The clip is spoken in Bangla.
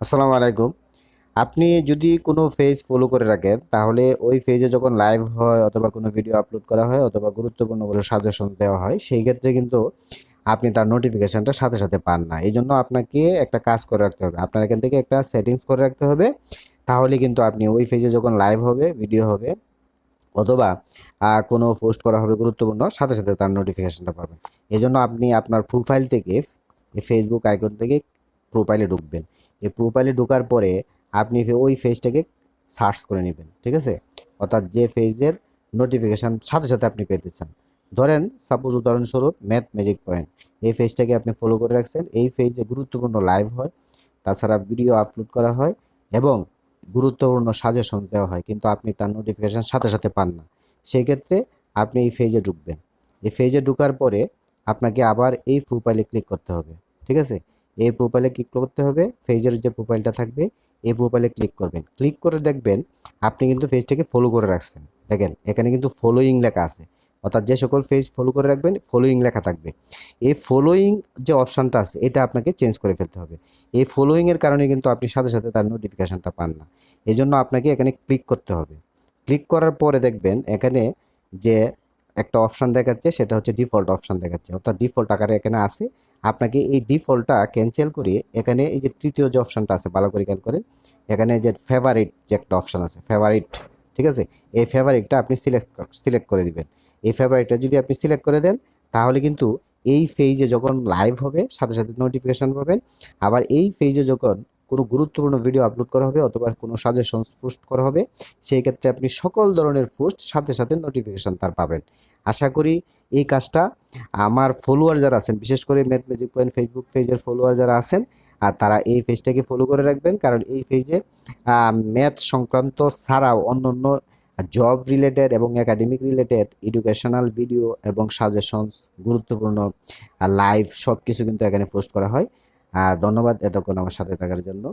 আসসালামু আলাইকুম। আপনি যদি কোনো পেজ ফলো করে রাখেন, তাহলে ওই পেজে যখন লাইভ হয় অথবা কোনো ভিডিও আপলোড করা হয় অথবা গুরুত্বপূর্ণ কোনো সাজেশন দেওয়া হয়, সেই ক্ষেত্রে কিন্তু আপনি তার নোটিফিকেশানটা সাথে সাথে পান না। এই জন্য আপনাকে একটা কাজ করে রাখতে হবে। আপনার এখান থেকে একটা সেটিংস করে রাখতে হবে। তাহলে কিন্তু আপনি ওই পেজে যখন লাইভ হবে ভিডিও হবে অথবা কোনো পোস্ট করা হবে গুরুত্বপূর্ণ, সাথে সাথে তার নোটিফিকেশানটা পাবেন। এই জন্য আপনি আপনার প্রোফাইল থেকে ফেসবুক আইকন থেকে প্রোফাইলে ঢুকবেন। এই প্রোফাইলে ঢোকার পরে আপনি ওই ফেজটাকে সার্চ করে নেবেন, ঠিক আছে? অর্থাৎ যে ফেজের নোটিফিকেশান সাথে সাথে আপনি পেতে চান ধরেন সাপোজ উদাহরণস্বরূপ ম্যাথ ম্যাজিক পয়েন্ট এই পেজটাকে আপনি ফলো করে রাখছেন। এই পেজে গুরুত্বপূর্ণ লাইভ হয়, তাছাড়া ভিডিও আপলোড করা হয় এবং গুরুত্বপূর্ণ সাজেশন দেওয়া হয়, কিন্তু আপনি তার নোটিফিকেশান সাথে সাথে পান না। সেই ক্ষেত্রে আপনি এই ফেজে ঢুকবেন। এই ফেজে ঢোকার পরে আপনাকে আবার এই প্রোফাইলে ক্লিক করতে হবে, ঠিক আছে? এই প্রোফাইলে ক্লিক করতে হবে পেজের যে প্রোফাইলটা থাকবে এই প্রোফাইলে ক্লিক করবেন। ক্লিক করে দেখবেন আপনি কিন্তু পেজটাকে ফলো করে রাখছেন। দেখেন, এখানে কিন্তু ফলোয়িং লেখা আছে। অর্থাৎ যে সকল পেজ ফলো করে রাখবেন ফলোয়িং লেখা থাকবে। এই ফলোয়িং যে অপশানটা আছে, এটা আপনাকে চেঞ্জ করে ফেলতে হবে। এই ফলোয়িংয়ের কারণে কিন্তু আপনি সাথে সাথে তার নোটিফিকেশানটা পান না। এই আপনাকে এখানে ক্লিক করতে হবে। ক্লিক করার পরে দেখবেন এখানে যে একটা অপশান দেখাচ্ছে, সেটা হচ্ছে ডিফল্ট অপশান দেখাচ্ছে। অর্থাৎ ডিফল্ট আকারে এখানে আছে। আপনাকে এই ডিফল্টটা ক্যান্সেল করে এখানে এই যে তৃতীয় যে অপশানটা আছে, ভালো করে খেয়াল করেন, এখানে যে ফেভারিট যে একটা অপশান আছে ফেভারিট ঠিক আছে? এই ফেভারিটটা আপনি সিলেক্ট সিলেক্ট করে দিবেন। এই ফেভারিটটা যদি আপনি সিলেক্ট করে দেন, তাহলে কিন্তু এই পেজে যখন লাইভ হবে, সাথে সাথে নোটিফিকেশান পাবেন। আবার এই পেজে যখন কোনো গুরুত্বপূর্ণ ভিডিও আপলোড করা হবে অথবা কোনো সাজেশন পোস্ট করা হবে, সেই ক্ষেত্রে আপনি সকল ধরনের পোস্ট সাথে সাথে নোটিফিকেশান তার পাবেন। আশা করি এই কাজটা আমার ফলোয়ার যারা আছেন, বিশেষ করে ম্যাথ ম্যাজিক পয়েন্ট ফেসবুক পেজের ফলোয়ার যারা আছেন, আর তারা এই পেজটাকে ফলো করে রাখবেন, কারণ এই পেজে ম্যাথ সংক্রান্ত ছাড়াও অন্য অন্য জব রিলেটেড এবং একাডেমিক রিলেটেড এডুকেশনাল ভিডিও এবং সাজেশনস গুরুত্বপূর্ণ লাইভ সব কিছু কিন্তু এখানে পোস্ট করা হয়। ধন্যবাদ এতক্ষণ আমার সাথে থাকার জন্য।